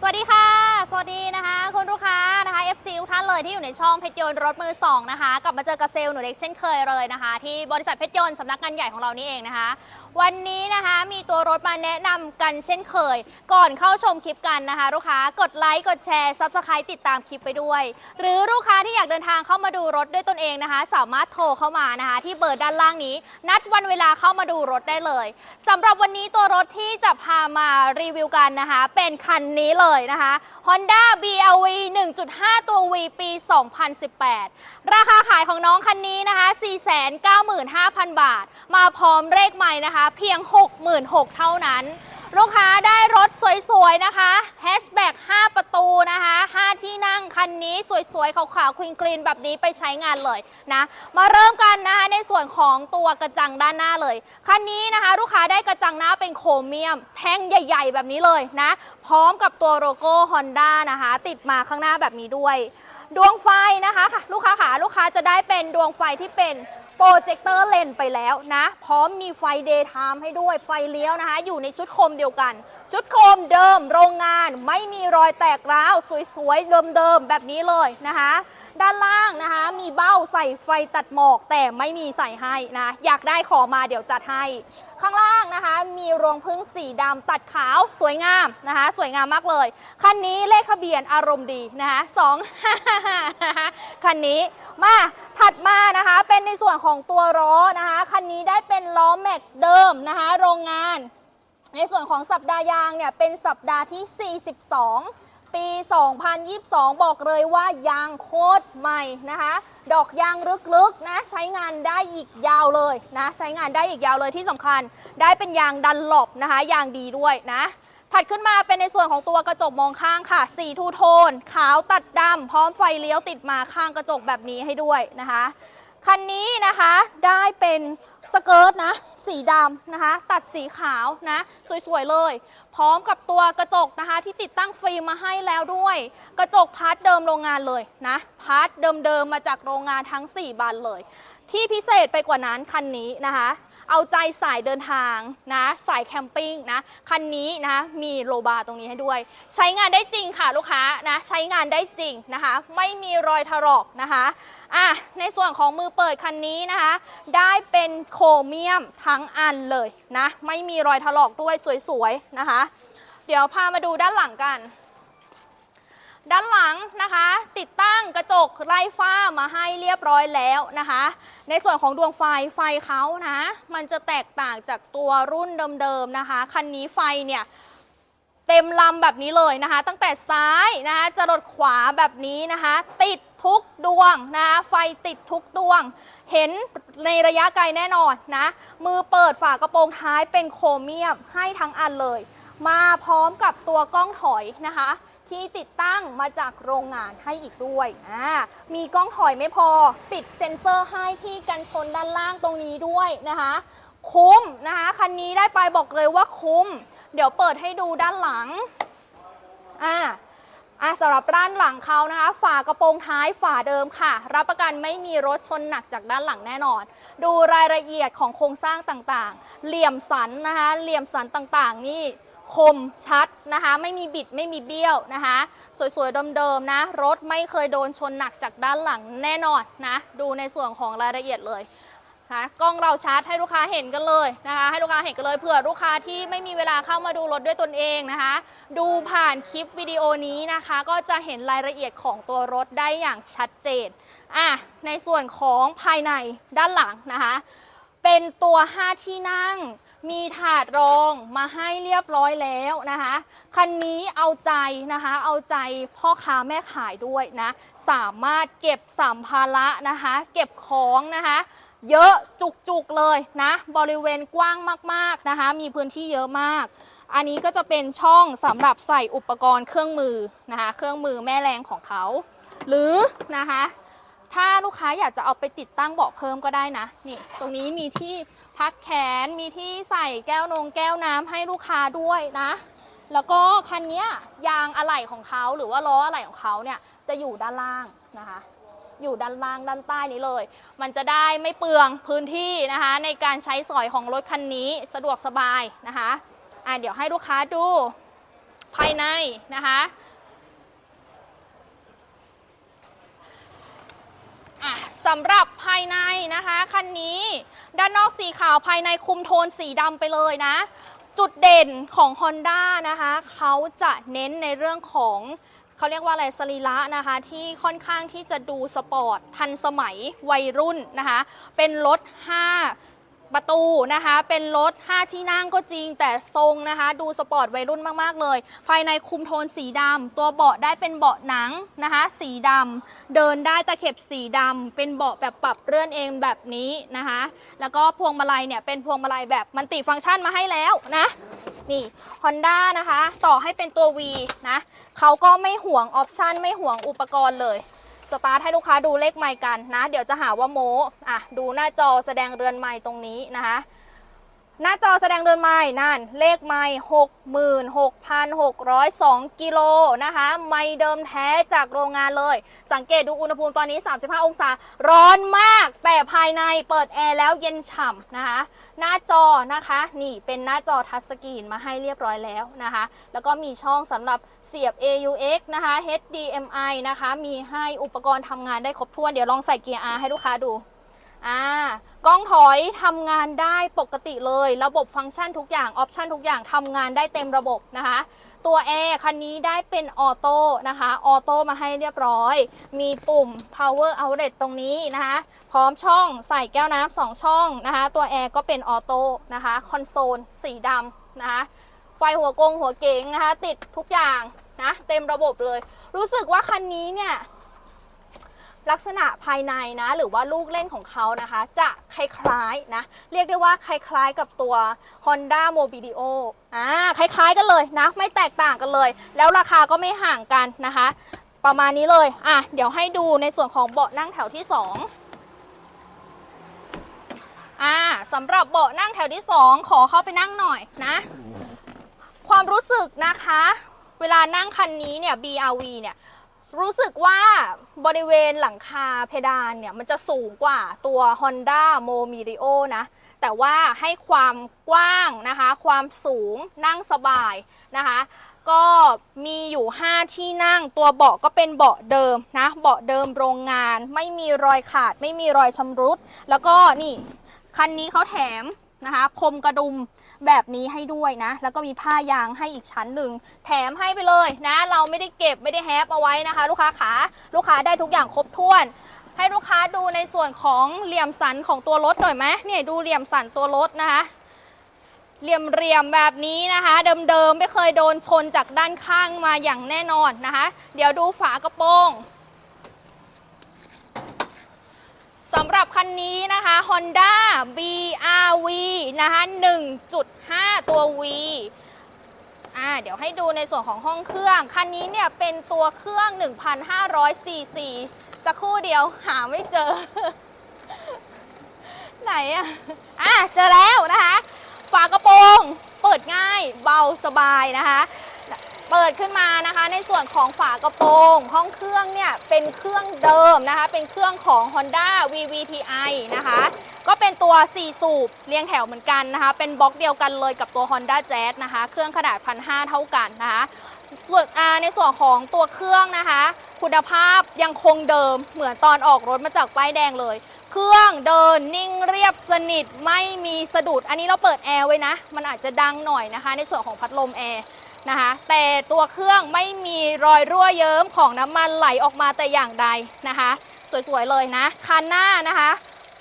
สวัสดีค่ะ สวัสดีนะคะคุณลูกค้านะคะ FC ทุกท่านเลยที่อยู่ในช่องเพชรยนต์รถมือสองนะคะกลับมาเจอกับเซลล์หนูเล็กเช่นเคยเลยนะคะ ที่บริษัทเพชรยนต์สำนักงานใหญ่ของเรานี่เองนะคะ วันนี้นะคะมีตัวรถมาแนะนำกันเช่นเคย ก่อนเข้าชมคลิปกันนะคะ ลูกค้ากดไลค์กดแชร์ซับสไครต์ติดตามคลิปไปด้วย หรือลูกค้าที่อยากเดินทางเข้ามาดูรถด้วยตนเองนะคะ สามารถโทรเข้ามานะคะ ที่เบอร์ด้านล่างนี้ นัดวันเวลาเข้ามาดูรถได้เลยสำหรับวันนี้ตัวรถที่จะพามารีวิวกันนะคะ เป็นคันนี้เลยนะคะ Honda BLV 1.5 ตัว V ปี 2018 ราคาขายของน้องคันนี้นะคะ 495,000 บาท มาพร้อมเลขใหม่นะคะ เพียง 66,000 เท่านั้น ลูกค้าได้รถสวยๆนะคะแฮชแบ็ก5ประตูนะคะ 5 ที่นั่งคันนี้สวยๆ ขาวๆ คลีนๆ แบบนี้ไปใช้งานเลยนะ มาเริ่มกันนะคะในส่วนของตัวกระจังด้านหน้าเลย คันนี้นะคะลูกค้าได้กระจังหน้าเป็นโครเมียม แท่งใหญ่ ๆ แบบนี้เลยนะ พร้อมกับตัวโลโก้ Honda นะคะ ติดมาข้างหน้าแบบนี้ด้วย ดวงไฟนะคะค่ะลูกค้าขาลูกค้าจะได้เป็นดวงไฟที่เป็น โปรเจคเตอร์เลนไปแล้วนะ พร้อมมีไฟเดย์ไทม์ให้ด้วยไฟเลี้ยวนะคะ อยู่ในชุดโคมเดียวกันชุดโคมเดิมโรงงานไม่มีรอยแตกร้าว สวยๆ เดิมๆ แบบนี้เลยนะคะ ด้านล่างนะคะ มีเบ้าใส่ไฟตัดหมอกแต่ไม่มีใส่ให้นะ อยากได้ขอมาเดี๋ยวจัดให้ ข้างล่างนะคะ มีรวงพึ่งสีดำตัดขาวสวยงามนะคะ สวยงามมากเลย คันนี้เลขทะเบียนอารมณ์ดีนะคะสองคะคันนี้มาถัดมานะคะเป็นในส่วนของตัวล้อนะคะ คันนี้ได้เป็นล้อแม็กเดิมนะคะ โรงงาน ในส่วนของสัปดาห์ยางเนี่ยเป็นสัปดาห์ที่ 42 ปี 2022 บอกเลยว่ายางโคตรใหม่นะคะ ดอกยางลึกๆนะใช้งานได้อีกยาวเลยนะใช้งานได้อีกยาวเลยที่สำคัญ ได้เป็นยางดันหลบนะคะยางดีด้วยนะถัดขึ้นมาเป็นในส่วนของตัวกระจกมองข้างค่ะ สีทูโทน ขาวตัดดำพร้อมไฟเลี้ยวติดมาข้างกระจกแบบนี้ให้ด้วยนะคะ คันนี้นะคะได้เป็น สเกิร์ตนะ สีดำนะคะ ตัดสีขาวนะ สวยๆเลย พร้อมกับตัวกระจกนะคะ ที่ติดตั้งฟิล์มมาให้แล้วด้วย กระจกพาร์ทเดิมโรงงานเลยนะ พาร์ทเดิมๆมาจากโรงงานทั้ง 4บานเลย ที่พิเศษไปกว่านั้นคันนี้นะคะ เอาใจสายเดินทางนะสายแคมปิ้งนะคันนี้นะมีโลบาร์ตรงนี้ให้ด้วย ใช้งานได้จริงค่ะลูกค้านะใช้งานได้จริงนะคะ ไม่มีรอยถลอกนะคะอะในส่วนของมือเปิดคันนี้นะคะ ได้เป็นโครเมียมทั้งอันเลยนะไม่มีรอยถลอกด้วยสวยๆนะคะ เดี๋ยวพามาดูด้านหลังกัน ด้านหลังนะคะ ติดตั้งกระจกไล่ฟ้ามาให้เรียบร้อยแล้วนะคะ ในส่วนของดวงไฟไฟเขานะ มันจะแตกต่างจากตัวรุ่นเดิมๆนะคะ คันนี้ไฟเนี่ยเต็มลำแบบนี้เลยนะคะ ตั้งแต่ซ้ายนะคะจะรดขวาแบบนี้นะคะ ติดทุกดวงนะคะไฟติดทุกดวง เห็นในระยะไกลแน่นอนนะ มือเปิดฝากระโปรงท้ายเป็นโครเมียมให้ทั้งอันเลย มาพร้อมกับตัวกล้องถอยนะคะ ที่ติดตั้งมาจากโรงงานให้อีกด้วยอ่ามีกล้องถอยไม่พอ ติดเซ็นเซอร์ให้ที่กันชนด้านล่างตรงนี้ด้วยนะคะ คุ้มนะคะคันนี้ได้ไปบอกเลยว่าคุ้ม เดี๋ยวเปิดให้ดูด้านหลังอ่าอะสำหรับด้านหลังเขานะคะ ฝากระโปรงท้ายฝาเดิมค่ะ รับประกันไม่มีรถชนหนักจากด้านหลังแน่นอน ดูรายละเอียดของโครงสร้างต่างๆ เหลี่ยมสันนะคะ เหลี่ยมสันต่างๆ นี่ คมชัดนะคะ ไม่มีบิดไม่มีเบี้ยวนะคะ สวยๆเดิมๆนะ รถไม่เคยโดนชนหนักจากด้านหลังแน่นอนนะ ดูในส่วนของรายละเอียดเลยนะกล้องเราชาร์จให้ลูกค้าเห็นกันเลยนะคะ ให้ลูกค้าเห็นกันเลยเผื่อลูกค้าที่ไม่มีเวลาเข้ามาดูรถด้วยตนเองนะคะ ดูผ่านคลิปวิดีโอนี้นะคะ ก็จะเห็นรายละเอียดของตัวรถได้อย่างชัดเจนอะในส่วนของภายในด้านหลังนะคะ เป็นตัว 5 ที่นั่ง มีถาดรองมาให้เรียบร้อยแล้วนะคะ คันนี้เอาใจนะคะ เอาใจพ่อค้าแม่ขายด้วยนะ สามารถเก็บสัมภาระนะคะ เก็บของนะคะ เยอะจุกๆเลยนะ บริเวณกว้างมากๆนะคะ มีพื้นที่เยอะมาก อันนี้ก็จะเป็นช่องสำหรับใส่อุปกรณ์เครื่องมือนะคะ เครื่องมือแม่แรงของเขา หรือนะคะ ถ้าลูกค้าอยากจะเอาไปติดตั้งเบาะเพิ่มก็ได้นะ นี่ ตรงนี้มีที่พักแขน มีที่ใส่แก้วนงแก้วน้ำให้ลูกค้าด้วยนะ แล้วก็คันนี้ยยางอะไหล่ของเขาหรือว่าล้ออะไหล่ของเขาเนี่ยจะอยู่ด้านล่างนะคะ อยู่ด้านล่างด้านใต้นี้เลย มันจะได้ไม่เปลืองพื้นที่นะคะ ในการใช้สอยของรถคันนี้สะดวกสบายนะคะ อะเดี๋ยวให้ลูกค้าดูภายในนะคะ อะสำหรับภายในนะคะคันนี้ด้านนอกสีขาวภายในคุมโทนสีดำไปเลยนะ จุดเด่นของ Honda นะคะเขาจะเน้นในเรื่องของเขาเรียกว่าอะไรสรีระนะคะ ที่ค่อนข้างที่จะดูสปอร์ตทันสมัยวัยรุ่นนะคะ เป็นรถ 5 ประตูนะคะ เป็นรถ 5 ที่นั่งก็จริง แต่ทรงนะคะ ดูสปอร์ตวัยรุ่นมาก ๆ เลย ภายในคุมโทนสีดำตัวเบาะได้เป็นเบาะหนังนะคะ สีดำเดินได้ตะเข็บสีดำเป็นเบาะแบบปรับเลื่อนเองแบบนี้นะคะ แล้วก็พวงมาลัยเนี่ยเป็นพวงมาลัยแบบมันติฟังก์ชันมาให้แล้วนะนี่ Honda นะคะ ต่อให้เป็นตัว V นะเขาก็ไม่ห่วงออปชันไม่ห่วงอุปกรณ์เลย สตาร์ทให้ลูกค้าดูเลขไม้กันนะ เดี๋ยวจะหาว่าโมอะดูหน้าจอแสดงเรือนไม้ตรงนี้นะคะ หน้าจอแสดงเรือนไม้นั่น เลขไม้66,602กิโลนะคะ ไม้เดิมแท้จากโรงงานเลย สังเกตดูอุณหภูมิตอนนี้ 35 องศา ร้อนมาก แต่ภายในเปิดแอร์แล้วเย็นฉ่ำนะคะ หน้าจอนะคะ นี่เป็นหน้าจอทัชสกรีนมาให้เรียบร้อยแล้วนะคะ แล้วก็มีช่องสำหรับเสียบ AUX นะคะ HDMI นะคะ มีให้อุปกรณ์ทำงานได้ครบถ้วน เดี๋ยวลองใส่เกียร์ R ให้ลูกค้าดู อ่ากล้องถอยทำงานได้ปกติเลย ระบบฟังก์ชันทุกอย่างออปชันทุกอย่างทำงานได้เต็มระบบนะคะ ตัวแอร์คันนี้ได้เป็นออโต้นะคะออโต้มาให้เรียบร้อย มีปุ่ม power outlet ตรงนี้นะคะ พร้อมช่องใส่แก้วน้ำสองช่องนะคะ ตัวแอร์ก็เป็นออโต้นะคะคอนโซลสีดำนะคะไฟหัวกงหัวเก๋งนะคะ ติดทุกอย่างนะเต็มระบบเลย รู้สึกว่าคันนี้เนี่ย ลักษณะภายในนะ หรือว่าลูกเล่นของเขานะคะ จะคล้ายๆนะ เรียกได้ว่าคล้ายๆกับตัว Honda Mobilio อ่าคล้ายๆกันเลยนะ ไม่แตกต่างกันเลย แล้วราคาก็ไม่ห่างกันนะคะ ประมาณนี้เลยอะเดี๋ยวให้ดูในส่วนของเบาะนั่งแถวที่ 2อ่าสำหรับเบาะนั่งแถวที่ 2 ขอเข้าไปนั่งหน่อยนะ ความรู้สึกนะคะ เวลานั่งคันนี้เนี่ย BRV เนี่ย รู้สึกว่าบริเวณหลังคาเพดานเนี่ย มันจะสูงกว่าตัว Honda m o m i r i o นะ แต่ว่าให้ความกว้างนะคะ ความสูงนั่งสบายนะคะ ก็มีอยู่ 5 ที่นั่งตัวเบาะก็เป็นเบาะเดิมนะ เบาะเดิมโรงงาน ไม่มีรอยขาด ไม่มีรอยชำรุด แล้วก็นี่ คันนี้เขาแถม นะคะคมกระดุมแบบนี้ให้ด้วยนะ แล้วก็มีผ้ายางให้อีกชั้นหนึ่ง แถมให้ไปเลยนะ เราไม่ได้เก็บไม่ได้แฮปเอาไว้นะคะ ลูกค้าขาลูกค้าได้ทุกอย่างครบถ้วน ให้ลูกค้าดูในส่วนของเหลี่ยมสันของตัวรถหน่อยไหมเนี่ยดูเหลี่ยมสันตัวรถนะคะเหลี่ยมเรียมๆแบบนี้นะคะ เดิมๆไม่เคยโดนชนจากด้านข้างมาอย่างแน่นอนนะคะ เดี๋ยวดูฝากระโปรง สำหรับคันนี้นะคะ Honda BRV นะคะ1.5 ตัว V อ่าเดี๋ยวให้ดูในส่วนของห้องเครื่อง คันนี้เนี่ยเป็นตัวเครื่อง 1,500ซีซีสักครู่เดียวหาไม่เจอ ไหนอะอะ เจอแล้วนะคะ ฝากระโปรง เปิดง่ายเบาสบายนะคะ เปิดขึ้นมานะคะ ในส่วนของฝากระโปรง ห้องเครื่องเนี่ยเป็นเครื่องเดิมนะคะ เป็นเครื่องของ Honda VVTi นะคะ ก็เป็นตัว 4 สูบเรียงแถวเหมือนกันนะคะ เป็นบล็อกเดียวกันเลยกับตัว Honda Jazz นะคะ เครื่องขนาด 1,500 เท่ากันนะคะส่วนในส่วนของตัวเครื่องนะคะ คุณภาพยังคงเดิมเหมือนตอนออกรถมาจากป้ายแดงเลย เครื่องเดินนิ่งเรียบสนิทไม่มีสะดุด อันนี้เราเปิดแอร์ไว้นะ มันอาจจะดังหน่อยนะคะ ในส่วนของพัดลมแอร์ นะคะ แต่ตัวเครื่องไม่มีรอยรั่วเยิ้มของน้ำมันไหลออกมาแต่อย่างใดนะคะ สวยๆเลยนะ คันหน้านะคะ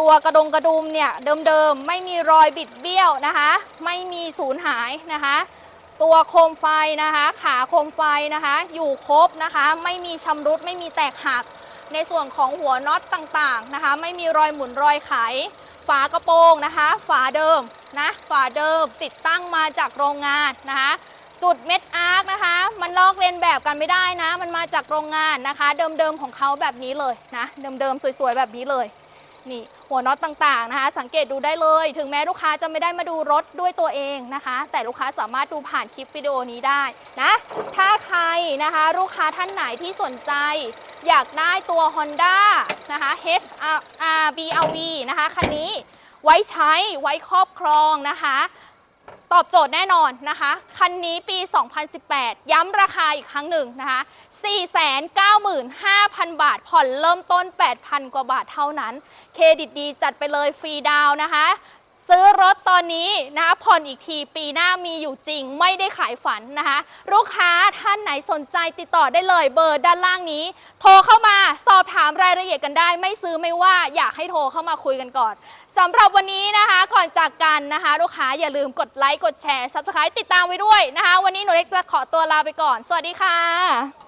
ตัวกระดงกระดุมเนี่ยเดิมๆ ไม่มีรอยบิดเบี้ยวนะคะ ไม่มีสูญหายนะคะ ตัวโคมไฟนะคะ ขาโคมไฟนะคะ อยู่ครบนะคะ ไม่มีชำรุดไม่มีแตกหักในส่วนของหัวน็อตต่างๆนะคะ ไม่มีรอยหมุนรอยไข ฝากระโปรงนะคะ ฝาเดิมนะฝาเดิมติดตั้งมาจากโรงงานนะคะ จุดเม็ดอาร์คนะคะ มันลอกเลียนแบบกันไม่ได้นะ มันมาจากโรงงานนะคะ เดิมๆของเขาแบบนี้เลยนะ เดิมๆสวยๆแบบนี้เลยนี่หัวน็อตต่างๆนะคะ สังเกตดูได้เลย ถึงแม้ลูกค้าจะไม่ได้มาดูรถด้วยตัวเองนะคะ แต่ลูกค้าสามารถดูผ่านคลิปวิดีโอนี้ได้นะ ถ้าใครนะคะ ลูกค้าท่านไหนที่สนใจ อยากได้ตัว Honda นะคะ HRV นะคะคันนี้ไว้ใช้ไว้ครอบครองนะคะ ตอบโจทย์แน่นอนนะคะ คันนี้ปี 2018 ย้ำราคาอีกครั้งหนึ่งนะคะ 495,000 บาท ผ่อนเริ่มต้น 8,000 กว่าบาทเท่านั้น เครดิตดีจัดไปเลยฟรีดาวน์นะคะ ซื้อรถตอนนี้นะคะผ่อนอีกทีปีหน้ามีอยู่จริงไม่ได้ขายฝันนะคะลูกค้าท่านไหนสนใจติดต่อได้เลยเบอร์ด้านล่างนี้ โทรเข้ามาสอบถามรายละเอียดกันได้ ไม่ซื้อไม่ว่าอยากให้โทรเข้ามาคุยกันก่อนสำหรับวันนี้นะคะก่อนจากกันนะคะ ลูกค้าอย่าลืมกดไลค์กดแชร์ซับสไครต์ติดตามไว้ด้วยนะคะ วันนี้หนูเล็กจะขอตัวลาไปก่อน สวัสดีค่ะ